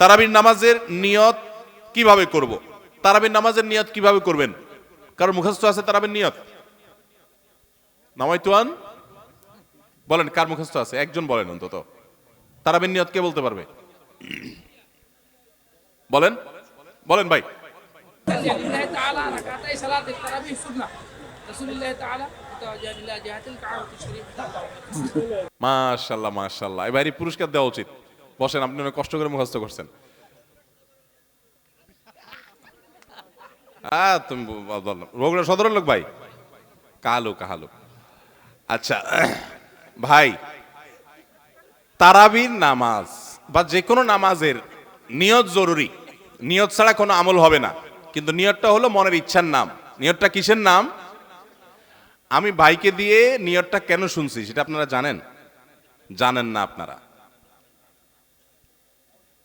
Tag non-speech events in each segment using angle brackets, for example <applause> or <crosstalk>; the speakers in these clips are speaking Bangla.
তারাবির নামাজের নিয়ত কীভাবে করব। তারাবির নামাজের নিয়ত কীভাবে করবেন? কারণ মুখস্থ আছে তারাবির নিয়ত? নামাইতুয়ান বলেন কার মুখস্থ আছে? একজন বলেন অন্তত। তারাবির নিয়ত কে বলতে পারবে? বলেন বলেন ভাই। মাশাল্লাহ মাশাল্লাহ এবারই পুরস্কার দেওয়া উচিত। বসেন, আপনি অনেক কষ্ট করে মুখস্থ করছেন। হ্যাঁ তুমি ব- বলো। রোগরা সদরের লোক ভাই? কালো কাহালো আচ্ছা ভাই, তারাবির নামাজ বা যে কোনো নামাজের নিয়ত জরুরি। নিয়ত ছাড়া কোনো আমল হবে না। কিন্তু নিয়তটা হলো মনের ইচ্ছার নাম। নিয়তটা কিসের নাম? আমি ভাইকে দিয়ে নিয়তটা কেন শুনছি, সেটা আপনারা জানেন? জানেন না আপনারা।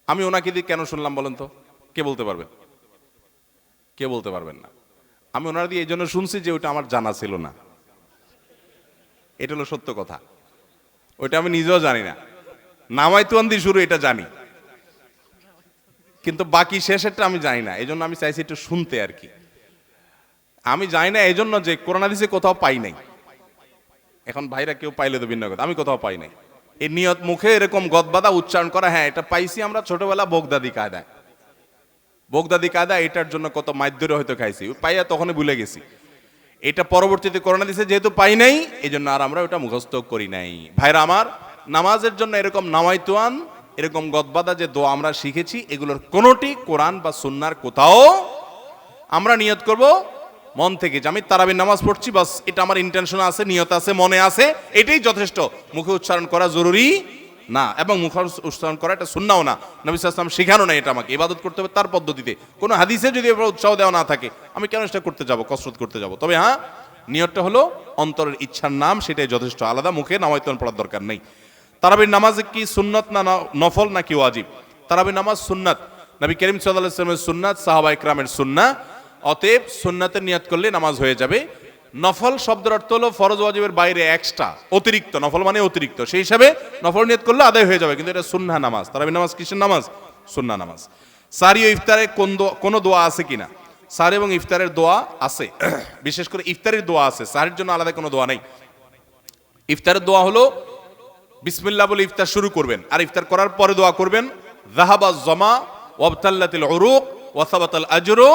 আমি ওনাকে দিয়ে কেন শুনলাম বলেন তো? কে বলতে পারবেন কে বলতে পারবেন না। আমি ওনার দিয়ে এই জন্য শুনছি যে ওটা আমার জানা ছিল না। এটা হলো সত্য কথা। ওইটা আমি নিজেও জানি না। নামাই তুয়ান দিয়ে শুরু, এটা জানি। কিন্তু বাকি শেষেরটা আমি জানি না। এই জন্য আমি চাইছি একটু শুনতে আর কি। আমি জানি না এই জন্য যে করোনা দিছে কোথাও পাই নাই। এখন ভাইরা কেউ পাইলে তো ভিন্ন কথা। আমি কোথাও পাই নাই। এই নিয়ত মুখে এরকম গদবাদা উচ্চারণ করা হ্যাঁ এটা পাইছি আমরা ছোটবেলা বোগদাদি কায়দায়। বোগদাদি কায়দা এটার জন্য কত মাধ্যরে হয়তো খাইছি। পাইয়া তখনই ভুলে গেছি। এটা পরবর্তীতে করোনা দিছে, যেহেতু পাই নাই এই জন্য আর আমরা ওটা মুখস্থ করি নাই। ভাইরা আমার, নামাজের জন্য এরকম নামাইতুয়ান, এরকম গদবাদা যে দোয়া আমরা শিখেছি, এগুলোর কোনোটি কোরআন বা সুন্নার কোথাও আমরা নিয়ত করব মন থেকে যে আমি তারাবির নামাজ পড়ছি, বাস এটা আমার ইন্টেনশন আছে, নিয়ত আছে, মনে আছে, এটাই যথেষ্ট। মুখে উচ্চারণ করা জরুরি না, এবং মুখে উচ্চারণ করা এটা শুননাও না। নবী সাল্লাম শেখানো না এটা আমাকে। ইবাদত করতে হবে তার পদ্ধতিতে। কোনো হাদিসে যদি এবার উৎসাহ দেওয়া না থাকে, আমি কেন সেটা করতে যাব, কসরত করতে যাব? তবে হ্যাঁ নিয়তটা হলো অন্তরের ইচ্ছার নাম, সেটাই যথেষ্ট। আলাদা মুখে নামায়তন পড়ার দরকার নেই। তারাবির নামাজ কি সুন্নত না নফল নাকি ওয়াজিব? তারাবির নামাজ সুন্নাত। নবী করিম সাল্লাহ ইসলামের সুন্নাত সাহাবা ইকরামের সুন্না অতএব সুন্নাতের নিয়াত করলে নামাজ হয়ে যাবে। নফল শব্দের অর্থ হলো ফরজ ওয়াজিবের বাইরে এক্সট্রা অতিরিক্ত। নফল মানে অতিরিক্ত। সেই হিসাবে নফল নিয়ত করলে আদায় হয়ে যাবে, কিন্তু এটা সুন্না নামাজ। তারাবির নামাজ কিসের নামাজ? সুন্না নামাজ। সারি ও ইফতারে কোন কোনো দোয়া আছে কিনা? সার এবং ইফতারের দোয়া আছে। <clears throat> বিশেষ করে ইফতারের দোয়া আছে। সারির জন্য আলাদা কোনো দোয়া নেই। ইফতারের দোয়া হলো বিসমিল্লা বলে ইফতার শুরু করবেন। আর ইফতার করার পরে দোয়া করবেন জাহাবা জমা ওয়াবতাল্লাতিল উরুক ওয়াসাবাতাল আজরু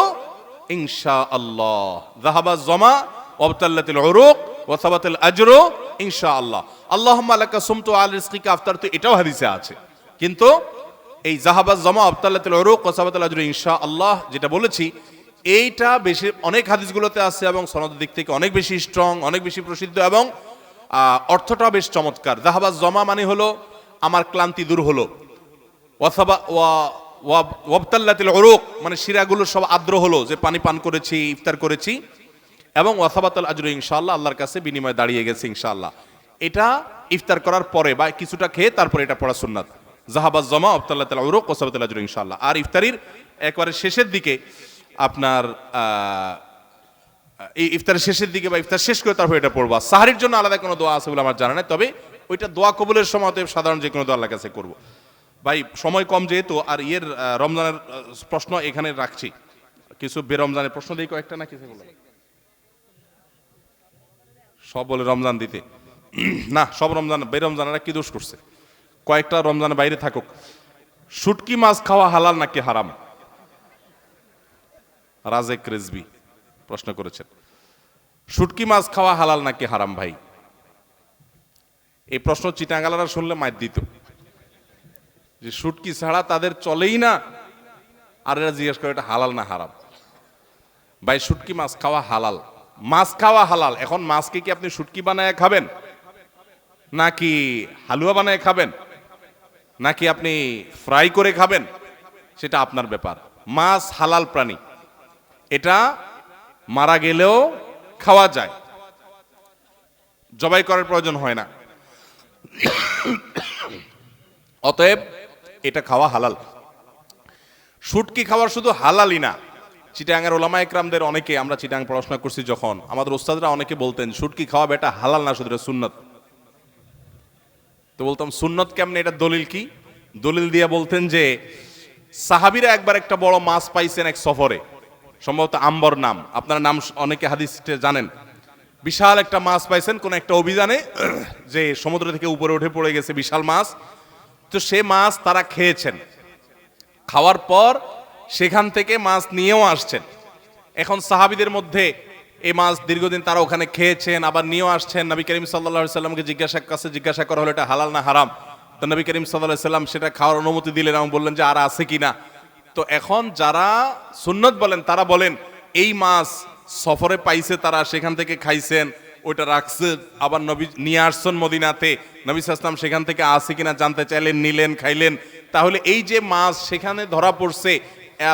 ইনশা আল্লাহ জাহাবা জমা ওয়াবতাল্লাতিল উরুক ওয়াসাবাতাল আজরু ইনশা আল্লাহ আল্লাহুম্মা লাকা সুমতু আল রিজকিকা আফতার তো এটাও হাদিসে আছে। কিন্তু এই জাহাবা জমা আবতাল্লাতিল উরুক ওয়াসাবাতাল আজরু ইনশা আল্লাহ যেটা বলেছি এইটা বেশি অনেক হাদিসগুলোতে আছে এবং সনদের দিক থেকে অনেক বেশি স্ট্রং অনেক বেশি প্রসিদ্ধ এবং আহ, অর্থটাও বেশ চমৎকার। জাহাবাজ জমা মানে হলো আমার ক্লান্তি দূর হলো। ওয়াসাবা ওয়া- ওয়া- ওয়াবতাল্লাতিল উরুক মানে শিরাগুলো সব আর্দ্র হলো, যে পানি পান করেছি, ইফতার করেছি। এবং ওয়াসাবাতাল আজরু, ইনশাআল্লাহ, আল্লাহর কাছে বিনিময়ে দাঁড়িয়ে গেছে, ইনশাআল্লাহ। এটা ইফতার করার পরে বা কিছুটা খেয়ে তারপরে এটা পড়া সুন্নাত। জাহাবাজ জমা আবতাল্লাহ উরুক, ওয়াসাবাতাল আজরু, ইনশাআল্লাহ। আর ইফতারির একবারে শেষের দিকে আপনার এই ইফতারের শেষের দিকে বা ইফতার শেষ করে তারপর এটা পড়বা। সাহারির জন্য আলাদা কোনো দোয়া আছে বলে আমার জানা নেই, তবে ওইটা দোয়া কবুলের সময় সাধারণ যে কোনো দোয়া আল্লাহর কাছে করব। ভাই, সময় কম যেহেতু, আর ইয়ের রমজানের প্রশ্ন এখানে রাখছি। কিছু বেরমজানের প্রশ্ন দিই কয়েকটা না কিছু সব বলে রমজান দিতে। <clears throat> না, সব রমজান, বেরমজানেরা কি দোষ করছে? কয়েকটা রমজানের বাইরে থাকুক। শুটকি মাছ খাওয়া হালাল নাকি হারাম? রাজেক রেজবি প্রশ্ন করেছেন। শুটকি মাছ খাওয়া হালাল নাকি হারাম ভাই? এই প্রশ্ন চিটাঙ্গালারা শুনলে মাইর দিত। যে শুটকি ছাড়া তাদের চলেই না। আর এরা জিজ্ঞেস করে, এটা হালাল না হারাম? ভাই শুটকি মাছ খাওয়া হালাল। মাছ খাওয়া হালাল। এখন মাছকে কি আপনি শুটকি বানায় খাবেন? নাকি হালুয়া বানায় খাবেন? নাকি আপনি ফ্রাই করে খাবেন? সেটা আপনার ব্যাপার। মাছ হালাল প্রাণী। এটা মারা গেলেও খাওয়া যায়। জবাই করার প্রয়োজন হয় না। অতএব এটা খাওয়া হালাল। শুটকি খাওয়ার শুধু হালালই না চিটাঙ্গের ওলামা একরামদের অনেকে, আমরা চিটাং পড়াশোনা করছি যখন, আমাদের ওস্তাদরা অনেকে বলতেন, শুটকি খাওয়া বেটা হালাল না, শুধু সুন্নত। তো বলতাম, সুন্নত কেমনে, এটা দলিল কি? দলিল দিয়ে বলতেন যে, সাহাবিরা একবার একটা বড় মাছ পাইছেন এক সফরে, সম্ভবত আম্বর নাম, আপনার নাম অনেকে হাদিস জানেন। বিশাল একটা মাছ পাইছেন কোন একটা অভিযানে, যে সমুদ্র থেকে উপরে উঠে পড়ে গেছে বিশাল মাছ তো সে মাছ তারা খেয়েছেন। খাওয়ার পর সেখান থেকে মাছ নিয়েও আসছেন। এখন সাহাবিদের মধ্যে এই মাছ দীর্ঘদিন তারা ওখানে খেয়েছেন, আবার নিয়েও আসছেন। নবী করিম সাল্লা সাল্লামকে জিজ্ঞাসা কাছে জিজ্ঞাসা করা হলো, এটা হালাল না হারাম? তো নবী করিম সাল্লাহ সাল্লাম সেটা খাওয়ার অনুমতি দিলেন এবং বললেন যে, আর আছে কিনা তো এখন যারা সুন্নত বলেন, তারা বলেন, এই মাছ সফরে পাইছে তারা, সেখান থেকে খাইছেন। ওইটা রাখছে। আবার নবী নিয়ে আসছেন মদিনাতে। নবী সাসলাম সেখান থেকে আসে কিনা জানতে চাইলেন, নিলেন, খাইলেন। তাহলে এই যে মাছ সেখানে ধরা পড়ছে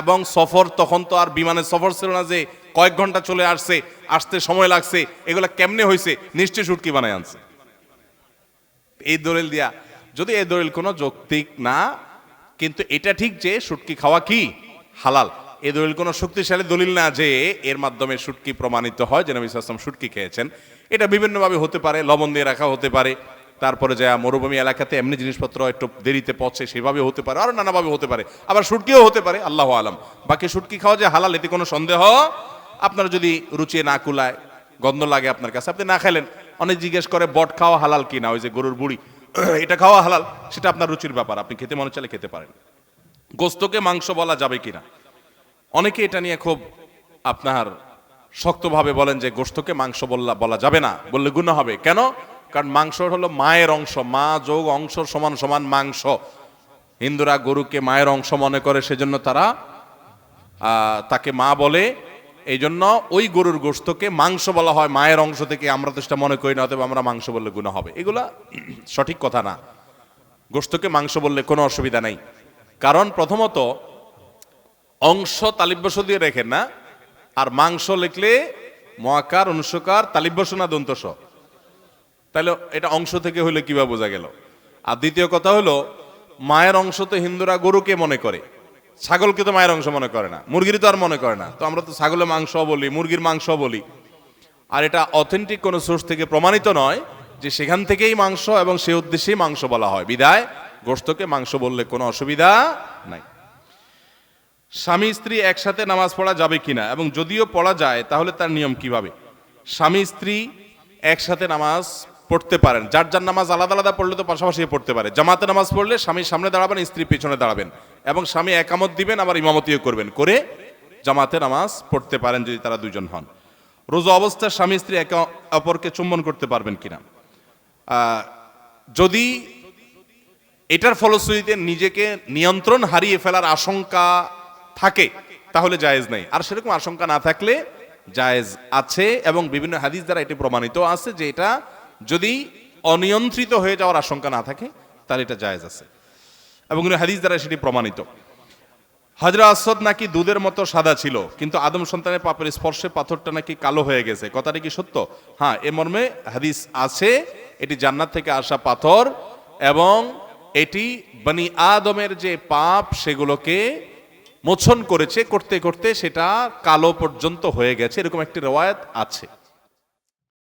এবং সফর তখন তো আর বিমানের সফর ছিল না যে কয়েক ঘণ্টা চলে আসছে, আসতে সময় লাগছে, এগুলা কেমনে হয়েছে নিশ্চয় শুটকি বানায় আনছে। এই দলিল দিয়া, যদি এই দলিল কোনো যৌক্তিক না, কিন্তু এটা ঠিক যে শুটকি খাওয়া কি? হালাল। এই দলিল কোনো শক্তিশালী দলিল না যে এর মাধ্যমে শুটকি প্রমাণিত হয়, যে নবী সাল্লাম শুটকি খেয়েছেন। এটা বিভিন্নভাবে হতে পারে, লবণ দিয়ে রাখা হতে পারে, তারপরে যা মরুভূমি এলাকাতে এমনি জিনিসপত্র একটু দেরিতে পচে সেভাবে হতে পারে, আরও নানাভাবে হতে পারে। আবার শুটকিও হতে পারে, আল্লাহ আলম। বাকি শুটকি খাওয়া যে হালাল, এতে কোনো সন্দেহ আপনার যদি রুচি না কুলায়, গন্ধ লাগে আপনার কাছে, আপনি না খেলেন, অনেক জিজ্ঞেস করে, বট খাওয়া হালাল কি না ওই যে গরুর বুড়ি, <clears throat> এটা খাওয়া হালাল, সেটা আপনার রুচির ব্যাপার, আপনি খেতে মনে চাইলে খেতে পারেন। গোস্তকে মাংস বলা যাবে কিনা? অনেকে এটা নিয়ে খুব আপনার শক্তভাবে বলেন যে গোস্তকে মাংস বললা, বলা যাবে না, বললে গুণ হবে। কেন? কারণ মাংস হলো মায়ের অংশ, মা যোগ অংশ সমান সমান মাংস। হিন্দুরা গরুকে মায়ের অংশ মনে করে, সেজন্য তারা তাকে মা বলে। এই জন্য ওই গরুর গোস্তকে মাংস বলা হয়, মায়ের অংশ থেকে আমরা তো সেটা মনে করি না অথবা আমরা মাংস বললে গুণ হবে। এগুলা সঠিক কথা না। গোস্তকে মাংস বললে কোনো অসুবিধা নেই। কারণ প্রথমত অংশ তালিব্যস দিয়ে রেখেন না। আর মাংস লিখলে মহাকার অনুষ্কার তালিব্যস না দন্তস তাহলে এটা অংশ থেকে হইলে কীভাবে বোঝা গেল? আর দ্বিতীয় কথা হলো, মায়ের অংশ তো হিন্দুরা গরুকে মনে করে। ছাগলকে তো মায়ের অংশ মনে করে না। মুরগির তো আর মনে করে না। তো আমরা তো ছাগলের মাংস বলি, মুরগির মাংস বলি। আর এটা অথেন্টিক কোনো সোর্স থেকে প্রমাণিত নয় যে সেখান থেকেই মাংস এবং সে উদ্দেশ্যেই মাংস বলা হয়। বিদায় গোস্তকে মাংস বললে কোনো অসুবিধা নাই। স্বামী স্ত্রী একসাথে নামাজ পড়া যাবে কিনা এবং যদিও পড়া যায়, তাহলে তার নিয়ম কীভাবে? স্বামী স্ত্রী একসাথে নামাজ পড়তে পারেন। যার যার নামাজ আলাদা আলাদা পড়লে তো পাশাপাশি পড়তে পারে। জামাতে নামাজ পড়লে স্বামীর সামনে দাঁড়াবেন, স্ত্রী পেছনে দাঁড়াবেন এবং স্বামী একামত দিবেন, আবার ইমামতিও করবেন। করে জামাতে নামাজ পড়তে পারেন যদি তারা দুজন হন। রোজা অবস্থায় স্বামী স্ত্রী একে অপরকে চুম্বন করতে পারবেন কিনা? যদি এটার ফলশ্রুতিতে নিজেকে নিয়ন্ত্রণ হারিয়ে ফেলার আশঙ্কা থাকে, তাহলে জায়েজ নেই। আর সেরকম আশঙ্কা না থাকলে জায়েজ আছে এবং বিভিন্ন হাদিস দ্বারা এটি প্রমাণিত আছে যে এটা যদি অনিয়ন্ত্রিত হয়ে যাওয়ার আশঙ্কা না থাকে, তাহলে এটা জায়েজ আছে। এবং হাদিস দ্বারা সেটি প্রমাণিত। হাজরা আসদ নাকি দুধের মতো সাদা ছিল, কিন্তু আদম সন্তানের পাপের স্পর্শে পাথরটা নাকি কালো হয়ে গেছে, কথাটা কি সত্য? হ্যাঁ এ মর্মে হাদিস আছে, এটি জান্নাত থেকে আসা পাথর এবং এটি বনি আদমের যে পাপ, সেগুলোকে মোছন করেছে করতে করতে সেটা কালো পর্যন্ত হয়ে গেছে এরকম একটি রেওয়ায়ত আছে।